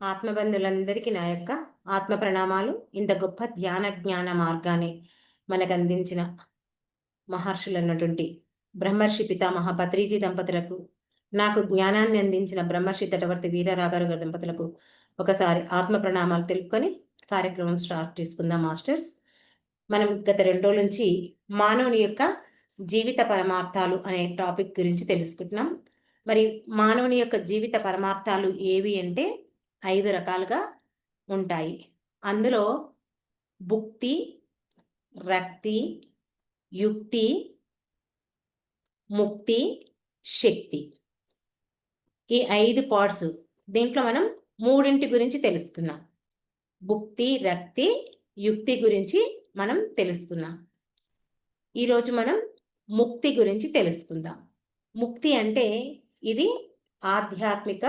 ఆత్మబంధులందరికీ నా యొక్క ఆత్మ ప్రణామాలు. ఇంత గొప్ప ధ్యాన జ్ఞాన మార్గాన్ని మనకు అందించిన మహర్షులు అన్నటువంటి బ్రహ్మర్షి పితామహ పత్రిజీ దంపతులకు నాకు జ్ఞానాన్ని అందించిన బ్రహ్మర్షి తటవర్తి వీరరాగారు గారి దంపతులకు ఒకసారి ఆత్మ ప్రణామాలు తెలుపుకొని కార్యక్రమం స్టార్ట్ చేసుకుందాం మాస్టర్స్. మనం గత రెండు రోజుల నుంచి మానవుని యొక్క జీవిత పరమార్థాలు అనే టాపిక్ గురించి తెలుసుకుంటున్నాం. మరి మానవుని యొక్క జీవిత పరమార్థాలు ఏవి అంటే ఐదు రకాలుగా ఉంటాయి. అందులో భుక్తి రక్తి యుక్తి ముక్తి శక్తి. ఈ ఐదు పార్ట్స్ దీంట్లో మనం మూడింటి గురించి తెలుసుకున్నాం. భుక్తి రక్తి యుక్తి గురించి మనం తెలుసుకున్నాం. ఈరోజు మనం ముక్తి గురించి తెలుసుకుందాం. ముక్తి అంటే ఇది ఆధ్యాత్మిక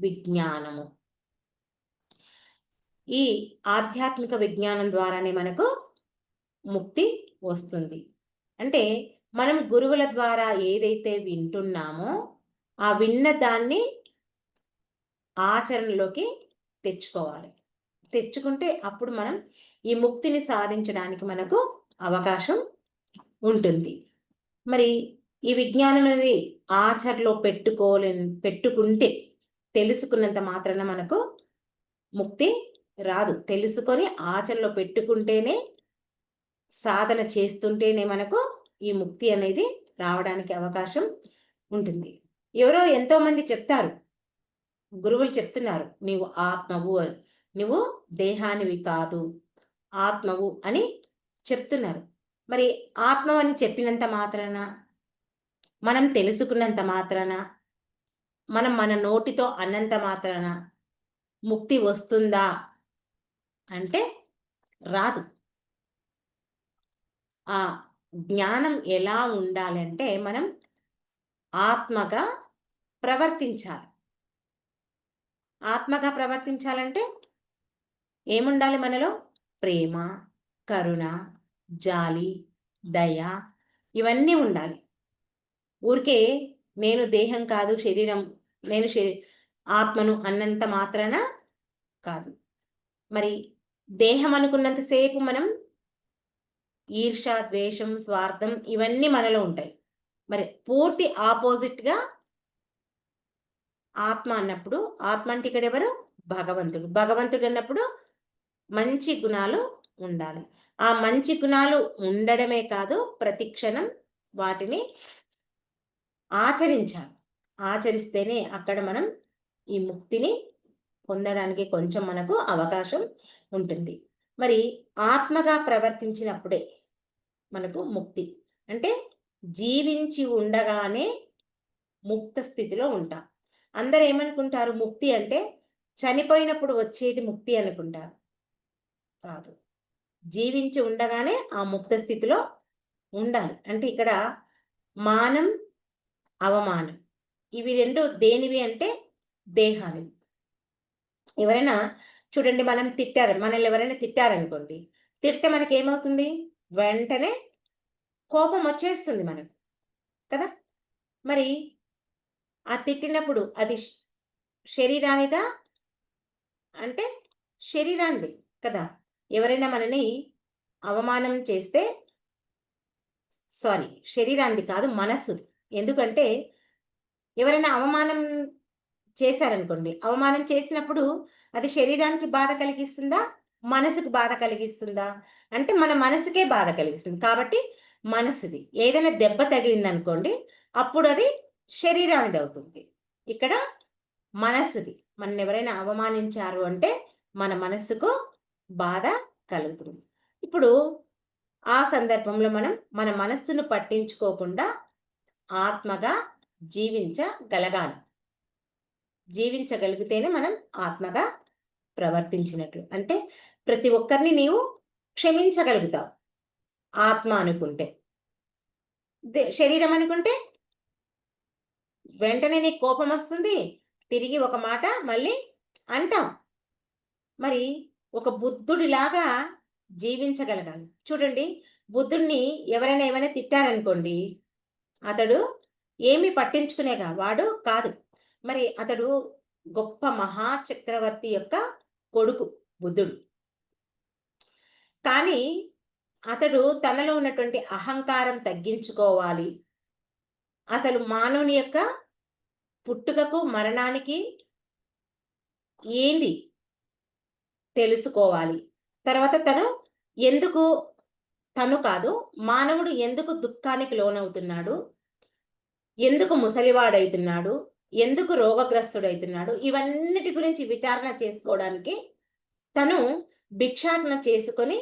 విజ్ఞానము. ఈ ఆధ్యాత్మిక విజ్ఞానం ద్వారానే మనకు ముక్తి వస్తుంది. అంటే మనం గురువుల ద్వారా ఏదైతే వింటున్నామో ఆ విన్న దాన్ని ఆచరణలోకి తెచ్చుకోవాలి. తెచ్చుకుంటే అప్పుడు మనం ఈ ముక్తిని సాధించడానికి మనకు అవకాశం ఉంటుంది. మరి ఈ విజ్ఞానం అనేది ఆచరణలో పెట్టుకోలే పెట్టుకుంటే తెలుసుకున్నంత మాత్రాన మనకు ముక్తి రాదు. తెలుసుకొని ఆచరణలో పెట్టుకుంటేనే సాధన చేస్తుంటేనే మనకు ఈ ముక్తి అనేది రావడానికి అవకాశం ఉంటుంది. ఎవరో ఎంతోమంది చెప్తారు. గురువులు చెప్తున్నారు. నీవు ఆత్మవు అని. నువ్వు దేహానివి కాదు. ఆత్మవు అని చెప్తున్నారు. మరి ఆత్మ అని చెప్పినంత మాత్రాన? మనం తెలుసుకున్నంత మాత్రాన? మనం మన నోటితో అన్నంత మాత్రాన? ముక్తి వస్తుందా? అంటే రాదు. ఆ జ్ఞానం ఎలా ఉండాలంటే మనం ఆత్మగా ప్రవర్తించాలి. ఆత్మగా ప్రవర్తించాలంటే ఏముండాలి మనలో? ప్రేమ కరుణ జాలి దయ ఇవన్నీ ఉండాలి. ఊరికే నేను దేహం కాదు శరీరం నేను ఆత్మను అన్నంత మాత్రాన కాదు. మరి దేహం అనుకున్నంతసేపు మనం ఈర్ష ద్వేషం స్వార్థం ఇవన్నీ మనలో ఉంటాయి. మరి పూర్తి ఆపోజిట్గా ఆత్మ అన్నప్పుడు ఆత్మ అంటే ఇక్కడ ఎవరు? భగవంతుడు. భగవంతుడు అన్నప్పుడు మంచి గుణాలు ఉండాలి. ఆ మంచి గుణాలు ఉండడమే కాదు ప్రతి క్షణం వాటిని ఆచరించాలి. ఆచరిస్తేనే అక్కడ మనం ఈ ముక్తిని పొందడానికి కొంచెం మనకు అవకాశం ఉంటుంది. మరి ఆత్మగా ప్రవర్తించినప్పుడే మనకు ముక్తి. అంటే జీవించి ఉండగానే ముక్త స్థితిలో ఉంటాం. అందరు ఏమనుకుంటారు? ముక్తి అంటే చనిపోయినప్పుడు వచ్చేది ముక్తి అనుకుంటారు. కాదు. జీవించి ఉండగానే ఆ ముక్త స్థితిలో ఉండాలి. అంటే ఇక్కడ మానం అవమానం. ఇవి రెండు దేనివి అంటే దేహాలు. ఎవరైనా చూడండి మనం తిట్టారు మనల్ని ఎవరైనా తిట్టారనుకోండి తిడితే మనకి ఏమవుతుంది వెంటనే కోపం వచ్చేస్తుంది మనకు కదా? మరి ఆ తిట్టినప్పుడు అది శరీరానిదా? అంటే శరీరానిది కదా? ఎవరైనా మనని అవమానం చేస్తే సారీ శరీరానికి కాదు మనస్సు ఎందుకంటే ఎవరైనా అవమానం చేశారనుకోండి. అవమానం చేసినప్పుడు అది శరీరానికి బాధ కలిగిస్తుందా? మనసుకు బాధ కలిగిస్తుందా? అంటే మన మనసుకే బాధ కలిగిస్తుంది. కాబట్టి మనసుది. ఏదైనా దెబ్బ తగిలింది అనుకోండి అప్పుడు అది శరీరానిది అవుతుంది. ఇక్కడ మనస్సుది మన ఎవరైనా అవమానించారు అంటే మన మనస్సుకు బాధ కలుగుతుంది. ఇప్పుడు ఆ సందర్భంలో మనం మన మనస్సును పట్టించుకోకుండా ఆత్మగా జీవించగలగాలి. జీవించగలిగితేనే మనం ఆత్మగా ప్రవర్తించినట్లు. అంటే ప్రతి ఒక్కరిని నీవు క్షమించగలుగుతావు. ఆత్మ అనుకుంటే. శరీరం అనుకుంటే వెంటనే నీకు కోపం వస్తుంది తిరిగి ఒక మాట మళ్ళీ అంటాం మరి ఒక బుద్ధుడిలాగా జీవించగలగాలి. చూడండి బుద్ధుడిని ఎవరైనా ఏమైనా తిట్టారనుకోండి అతడు ఏమి పట్టించుకునేగా వాడు కాదు. మరి అతడు గొప్ప మహాచక్రవర్తి యొక్క కొడుకు బుద్ధుడు. కానీ అతడు తనలో ఉన్నటువంటి అహంకారం తగ్గించుకోవాలి. అసలు మానవుని యొక్క పుట్టుకకు మరణానికి ఏంది తెలుసుకోవాలి. తర్వాత తను ఎందుకు తను కాదు మానవుడు ఎందుకు దుఃఖానికి లోనవుతున్నాడు? ఎందుకు ముసలివాడవుతున్నాడు ఎందుకు రోగగ్రస్తుడైతున్నాడు? ఇవన్నిటి గురించి విచారణ చేసుకోవడానికి తను భిక్షాటన చేసుకొని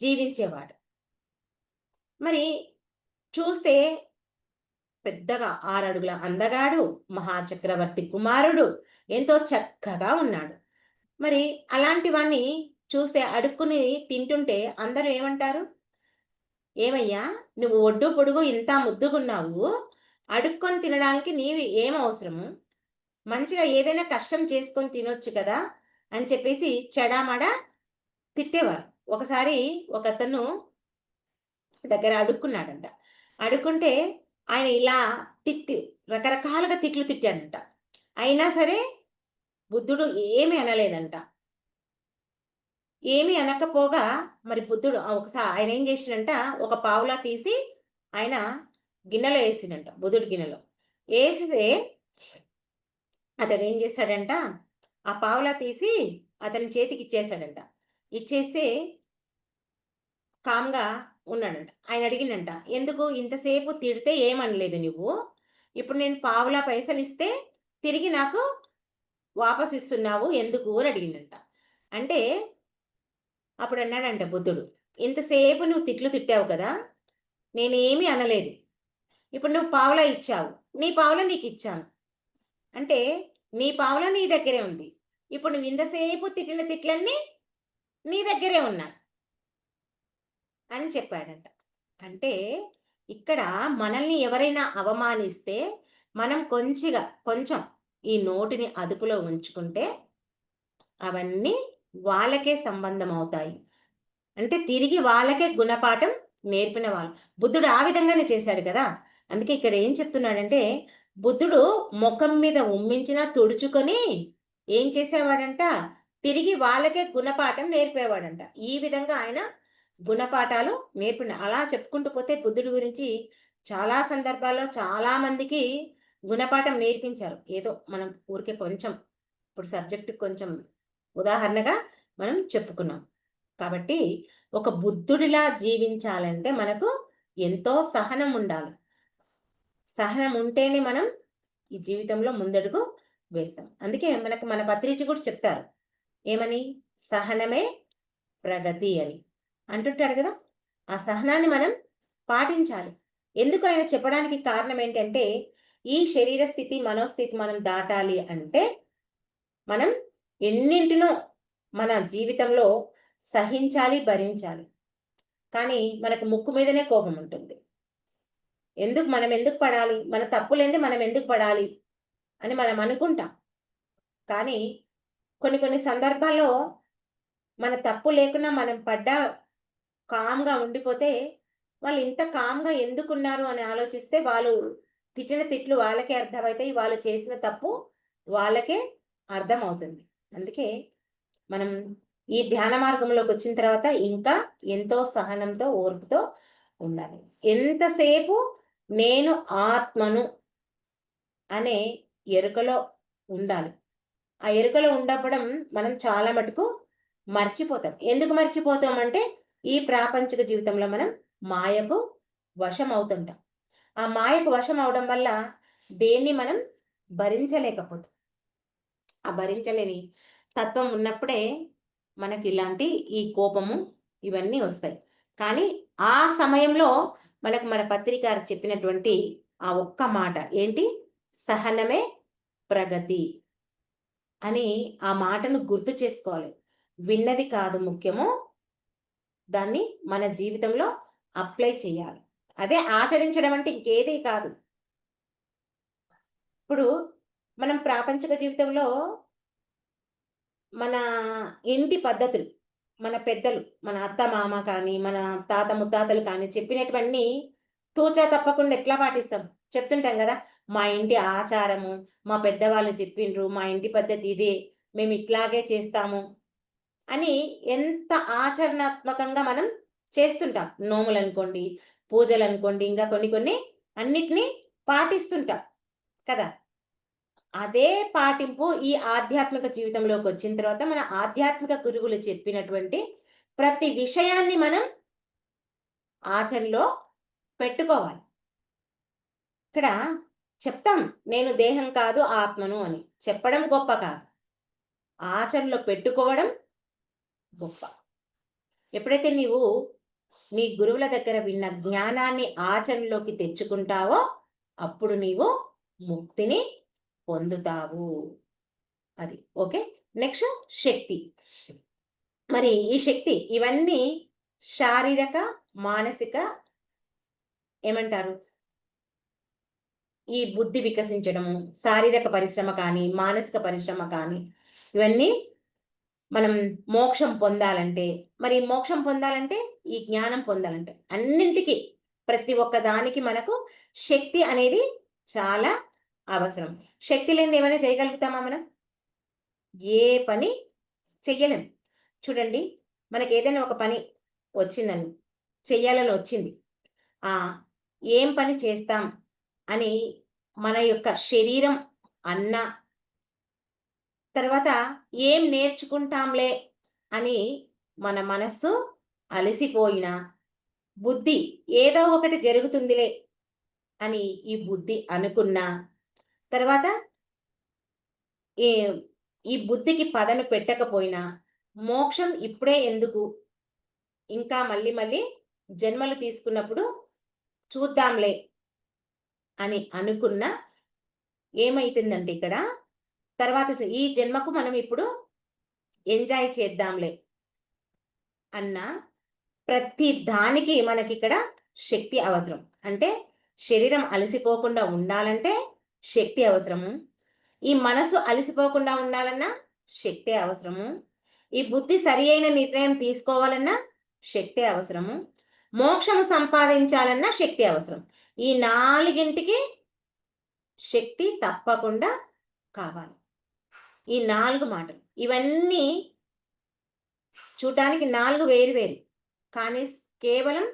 జీవించేవాడు. మరి చూస్తే పెద్దగా ఆరడుగుల అందగాడు మహాచక్రవర్తి కుమారుడు ఎంతో చక్కగా ఉన్నాడు. మరి అలాంటివన్నీ చూస్తే అడుక్కుని తింటుంటే అందరూ ఏమంటారు? ఏమయ్యా నువ్వు ఒడ్డు పొడుగు ఇంత ముద్దుగున్నావు అడుక్కొని తినడానికి నీవి ఏం అవసరము? మంచిగా ఏదైనా కష్టం చేసుకొని తినొచ్చు కదా అని చెప్పేసి చెడామడ తిట్టేవారు. ఒకసారి ఒక అతను దగ్గర అడుక్కున్నాడంట. అడుక్కుంటే ఆయన ఇలా తిట్టి రకరకాలుగా తిట్లు తిట్టాడంట. అయినా సరే బుద్ధుడు ఏమి అనలేదంట. ఏమి అనకపోగా మరి బుద్ధుడు ఒకసారి ఆయన ఏం చేసినంట ఒక పావులా తీసి ఆయన గిన్నెలో వేసిండంట బుధుడి గిన్నెలో. వేసితే అతడు ఏం చేశాడంట ఆ పావులా తీసి అతని చేతికి ఇచ్చేసాడంట ఇచ్చేస్తే కామ్గా ఉన్నాడంట. ఆయన అడిగిండంట ఎందుకు ఇంతసేపు తిడితే ఏమనలేదు నువ్వు? ఇప్పుడు నేను పావులా పైసలు ఇస్తే తిరిగి నాకు వాపస్ ఇస్తున్నావు ఎందుకు అని అడిగిండంట. అంటే అప్పుడు అన్నాడంట బుద్ధుడు ఇంతసేపు నువ్వు తిట్లు తిట్టావు కదా నేనేమీ అనలేదు. ఇప్పుడు నువ్వు పావలా ఇచ్చావు. నీ పావులా నీకు ఇచ్చాను. అంటే నీ పావులా నీ దగ్గరే ఉంది. ఇప్పుడు నువ్వు ఇంతసేపు తిట్టిన తిట్లన్నీ నీ దగ్గరే ఉన్నా అని చెప్పాడంట. అంటే ఇక్కడ మనల్ని ఎవరైనా అవమానిస్తే మనం కొంచిగా కొంచెం ఈ నోటిని అదుపులో ఉంచుకుంటే అవన్నీ వాళ్ళకే సంబంధం అవుతాయి. అంటే తిరిగి వాళ్ళకే గుణపాఠం నేర్పిన వాళ్ళు. బుద్ధుడు ఆ విధంగానే చేశాడు కదా. అందుకే ఇక్కడ ఏం చెప్తున్నాడంటే బుద్ధుడు ముఖం మీద ఉమ్మించినా తుడుచుకొని ఏం చేసేవాడంట? తిరిగి వాళ్ళకే గుణపాఠం నేర్పేవాడంట. ఈ విధంగా ఆయన గుణపాఠాలు నేర్పిన అలా చెప్పుకుంటూ పోతే బుద్ధుడి గురించి చాలా సందర్భాల్లో చాలా మందికి గుణపాఠం నేర్పించారు. ఏదో మనం ఊరికే కొంచెం ఇప్పుడు సబ్జెక్టు కొంచెం ఉదాహరణగా మనం చెప్పుకున్నాం. కాబట్టి ఒక బుద్ధుడిలా జీవించాలంటే మనకు ఎంతో సహనం ఉండాలి. సహనం ఉంటేనే మనం ఈ జీవితంలో ముందడుగు వేస్తాం. అందుకే మనకు మన పత్రిక కూడా చెప్తారు ఏమని? సహనమే ప్రగతి అని. అంటుంటాడు కదా ఆ సహనాన్ని మనం పాటించాలి. ఎందుకు ఆయన చెప్పడానికి కారణం ఏంటంటే ఈ శరీర స్థితి మనోస్థితి మనం దాటాలి అంటే మనం ఎన్నింటినో మన జీవితంలో సహించాలి భరించాలి. కానీ మనకు ముక్కు మీదనే కోపం ఉంటుంది. ఎందుకు మనం ఎందుకు పడాలి? మన తప్పులేంది మనం ఎందుకు పడాలి? అని మనం అనుకుంటాం. కానీ కొన్ని కొన్ని సందర్భాల్లో మన తప్పు లేకుండా మనం పడ్డ కామ్గా ఉండిపోతే వాళ్ళు ఇంత కామ్గా ఎందుకున్నారు అని ఆలోచిస్తే వాళ్ళు తిట్టిన తిట్లు వాళ్ళకే అర్థమవుతాయి వాళ్ళు చేసిన తప్పు వాళ్ళకే అర్థమవుతుంది. అందుకే మనం ఈ ధ్యాన మార్గంలోకి వచ్చిన తర్వాత ఇంకా ఎంతో సహనంతో ఓర్పుతో ఉండాలి. ఎంతసేపు నేను ఆత్మను అనే ఎరుకలో ఉండాలి. ఆ ఎరుకలో ఉండపడం మనం చాలా మటుకు మర్చిపోతాం. ఎందుకు మర్చిపోతాం అంటే ఈ ప్రాపంచిక జీవితంలో మనం మాయకు వశం అవుతుంటాం ఆ మాయకు వశం అవడం వల్ల దేన్ని మనం భరించలేకపోతాం. ఆ భరించలేని తత్వం ఉన్నప్పుడే మనకి ఇలాంటి ఈ కోపము ఇవన్నీ వస్తాయి. కానీ ఆ సమయంలో మనకు మన పత్రికారు చెప్పినటువంటి ఆ ఒక్క మాట ఏంటి? సహనమే ప్రగతి అని ఆ మాటను గుర్తు చేసుకోవాలి. విన్నది కాదు ముఖ్యము. దాన్ని మన జీవితంలో అప్లై చేయాలి. అదే ఆచరించడం అంటే ఇంకేది కాదు. ఇప్పుడు మనం ప్రాపంచిక జీవితంలో మన ఇంటి పద్ధతులు మన పెద్దలు మన అత్త మామ కానీ మన తాత ముత్తాతలు కానీ చెప్పినటువన్నీ తోచా తప్పకుండా ఎట్లా పాటిస్తాం? చెప్తుంటాం కదా మా ఇంటి ఆచారము మా పెద్దవాళ్ళు చెప్పిండ్రు మా ఇంటి పద్ధతి ఇదే మేము ఇట్లాగే చేస్తాము అని ఎంత ఆచరణాత్మకంగా మనం చేస్తుంటాం. నోములు అనుకోండి పూజలు అనుకోండి ఇంకా కొన్ని కొన్ని అన్నిటినీ పాటిస్తుంటాం కదా. అదే పాటింపు ఈ ఆధ్యాత్మిక జీవితంలోకి వచ్చిన తర్వాత మన ఆధ్యాత్మిక గురువులు చెప్పినటువంటి ప్రతి విషయాన్ని మనం ఆచరణలో పెట్టుకోవాలి. ఇక్కడ చెప్తాం నేను దేహం కాదు ఆత్మను అని. చెప్పడం గొప్ప కాదు. ఆచరణలో పెట్టుకోవడం గొప్ప. ఎప్పుడైతే నీవు నీ గురువుల దగ్గర విన్న జ్ఞానాన్ని ఆచరణలోకి తెచ్చుకుంటావో అప్పుడు నీవు ముక్తిని పొందుతావు. అది. ఓకే? నెక్స్ట్ శక్తి. మరి ఈ శక్తి ఇవన్నీ శారీరక మానసిక ఏమంటారు? ఈ బుద్ధి వికసించడము శారీరక పరిశ్రమ కానీ మానసిక పరిశ్రమ కానీ ఇవన్నీ మనం మోక్షం పొందాలంటే మరి మోక్షం పొందాలంటే ఈ జ్ఞానం పొందాలంటే అన్నింటికి ప్రతి ఒక్క దానికి మనకు శక్తి అనేది చాలా అవసరం. శక్తి లేనిది ఏమైనా చేయగలుగుతామా మనం? ఏ పని చెయ్యలేం. చూడండి మనకి ఏదైనా ఒక పని వచ్చిందని చెయ్యాలని వచ్చింది. ఏం పని చేస్తాం అని మన యొక్క శరీరం అన్న తర్వాత ఏం నేర్చుకుంటాంలే అని మన మనస్సు అలసిపోయిన బుద్ధి ఏదో ఒకటి జరుగుతుందిలే అని ఈ బుద్ధి అనుకున్నా తర్వాత ఈ ఈ బుద్ధికి పదను పెట్టకపోయినా మోక్షం ఇప్పుడే ఎందుకు? ఇంకా మళ్ళీ మళ్ళీ జన్మలు తీసుకున్నప్పుడు చూద్దాంలే అని అనుకున్న ఏమైతుందంటే ఇక్కడ తర్వాత ఈ జన్మకు మనం ఇప్పుడు ఎంజాయ్ చేద్దాంలే అన్న ప్రతి దానికి మనకి ఇక్కడ శక్తి అవసరం. అంటే శరీరం అలసిపోకుండా ఉండాలంటే శక్తి అవసరము. ఈ మనసు అలసిపోకుండా ఉండాలన్నా శక్తి అవసరము. ఈ బుద్ధి సరి అయిన నిర్ణయం తీసుకోవాలన్నా శక్తి అవసరము. మోక్షము సంపాదించాలన్నా శక్తి అవసరం. ఈ నాలుగింటికి శక్తి తప్పకుండా కావాలి. ఈ నాలుగు మాటలు. ఇవన్నీ చూడటానికి నాలుగు వేరు వేరు. కానీ కేవలం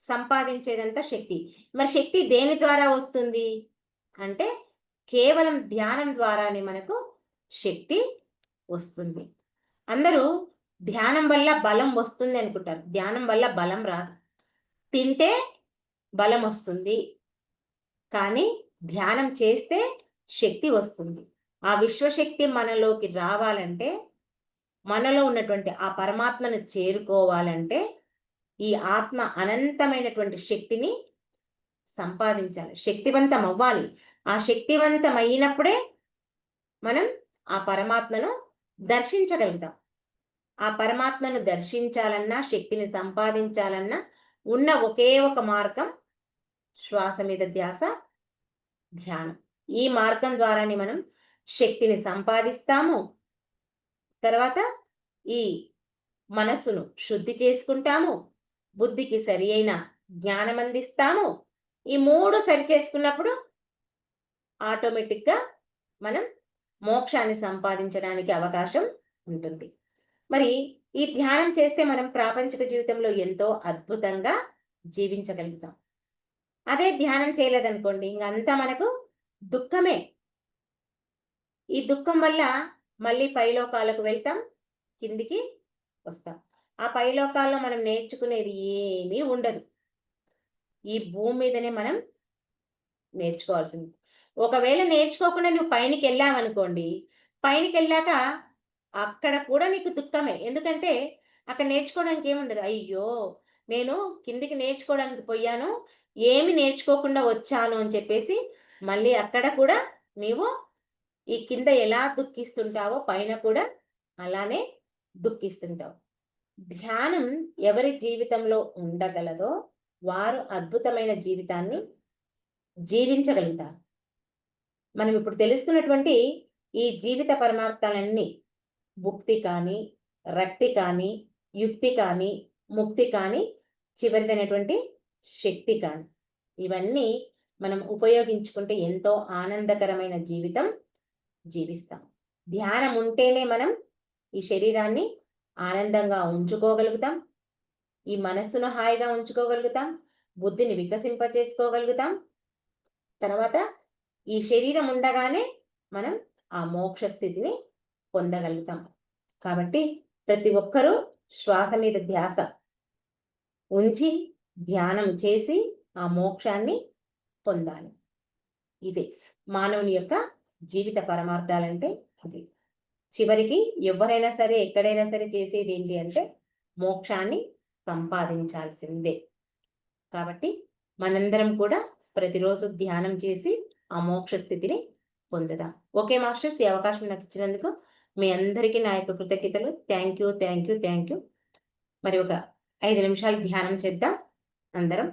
సంపాదించేదంతా శక్తి. మరి శక్తి దేని ద్వారా వస్తుంది? అంటే కేవలం ధ్యానం ద్వారానే మనకు శక్తి వస్తుంది. అందరూ ధ్యానం వల్ల బలం వస్తుంది అనుకుంటారు. ధ్యానం వల్ల బలం రాదు. తింటే బలం వస్తుంది. కానీ ధ్యానం చేస్తే శక్తి వస్తుంది. ఆ విశ్వశక్తి మనలోకి రావాలంటే మనలో ఉన్నటువంటి ఆ పరమాత్మను చేరుకోవాలంటే ఈ ఆత్మ అనంతమైనటువంటి శక్తిని సంపాదించాలి. శక్తివంతం అవ్వాలి ఆ శక్తివంతం అయినప్పుడే మనం ఆ పరమాత్మను దర్శించగలుగుతాం. ఆ పరమాత్మను దర్శించాలన్నా శక్తిని సంపాదించాలన్నా ఉన్న ఒకే ఒక మార్గం శ్వాస మీద ధ్యాస ధ్యానం. ఈ మార్గం ద్వారానే మనం శక్తిని సంపాదిస్తాము. తర్వాత ఈ మనస్సును శుద్ధి చేసుకుంటాము. బుద్ధికి సరి అయిన జ్ఞానం అందిస్తాము ఈ మూడు సరి చేసుకున్నప్పుడు ఆటోమేటిక్గా మనం మోక్షాన్ని సంపాదించడానికి అవకాశం ఉంటుంది. మరి ఈ ధ్యానం చేస్తే మనం ప్రాపంచిక జీవితంలో ఎంతో అద్భుతంగా జీవించగలుగుతాం. అదే ధ్యానం చేయలేదనుకోండి ఇంకంతా మనకు దుఃఖమే. ఈ దుఃఖం వల్ల మళ్ళీ పైలోకాలకు వెళ్తాం కిందికి వస్తాం. ఆ పైలోకాల్లో మనం నేర్చుకునేది ఏమీ ఉండదు. ఈ భూమి మీదనే మనం నేర్చుకోవాల్సింది. ఒకవేళ నేర్చుకోకుండా నువ్వు పైనకి వెళ్ళావనుకోండి పైనకి వెళ్ళాక అక్కడ కూడా నీకు దుఃఖమే. ఎందుకంటే అక్కడ నేర్చుకోవడానికి ఏముండదు. అయ్యో నేను కిందికి నేర్చుకోవడానికి పోయాను ఏమి నేర్చుకోకుండా వచ్చాను అని చెప్పేసి మళ్ళీ అక్కడ కూడా నీవు ఈ కింద ఎలా దుఃఖిస్తుంటావో పైన కూడా అలానే దుఃఖిస్తుంటావు. ధ్యానం ఎవరి జీవితంలో ఉండగలదో వారు అద్భుతమైన జీవితాన్ని జీవించగలుగుతారు. మనం ఇప్పుడు తెలుసుకున్నటువంటి ఈ జీవిత పరమార్థాలన్నీ భుక్తి కానీ రక్తి కానీ యుక్తి కానీ ముక్తి కానీ చివరిదైనటువంటి శక్తి కానీ. ఇవన్నీ మనం ఉపయోగించుకుంటే ఎంతో ఆనందకరమైన జీవితం జీవిస్తాం. ధ్యానం ఉంటేనే మనం ఈ శరీరాన్ని ఆనందంగా ఉంచుకోగలుగుతాం. ఈ మనస్సును హాయిగా ఉంచుకోగలుగుతాం బుద్ధిని వికసింప చేసుకోగలుగుతాం తర్వాత ఈ శరీరం ఉండగానే మనం ఆ మోక్ష స్థితిని పొందగలుగుతాం. కాబట్టి ప్రతి ఒక్కరూ శ్వాస మీద ధ్యాస ఉంచి ధ్యానం చేసి ఆ మోక్షాన్ని పొందాలి. ఇదే మానవుని యొక్క జీవిత పరమార్థాలంటే అది చివరికి ఎవరైనా సరే ఎక్కడైనా సరే చేసేది ఏంటి అంటే మోక్షాన్ని సంపాదించాల్సిందే. కాబట్టి మనందరం కూడా ప్రతిరోజు ధ్యానం చేసి ఆ మోక్ష స్థితిని పొందుదాం. ఓకే మాస్టర్స్ ఈ అవకాశం నాకు ఇచ్చినందుకు మీ అందరికీ నా యొక్క కృతజ్ఞతలు. Thank you thank you thank you. మరి ఒక ఐదు నిమిషాలు ధ్యానం చేద్దాం. అందరం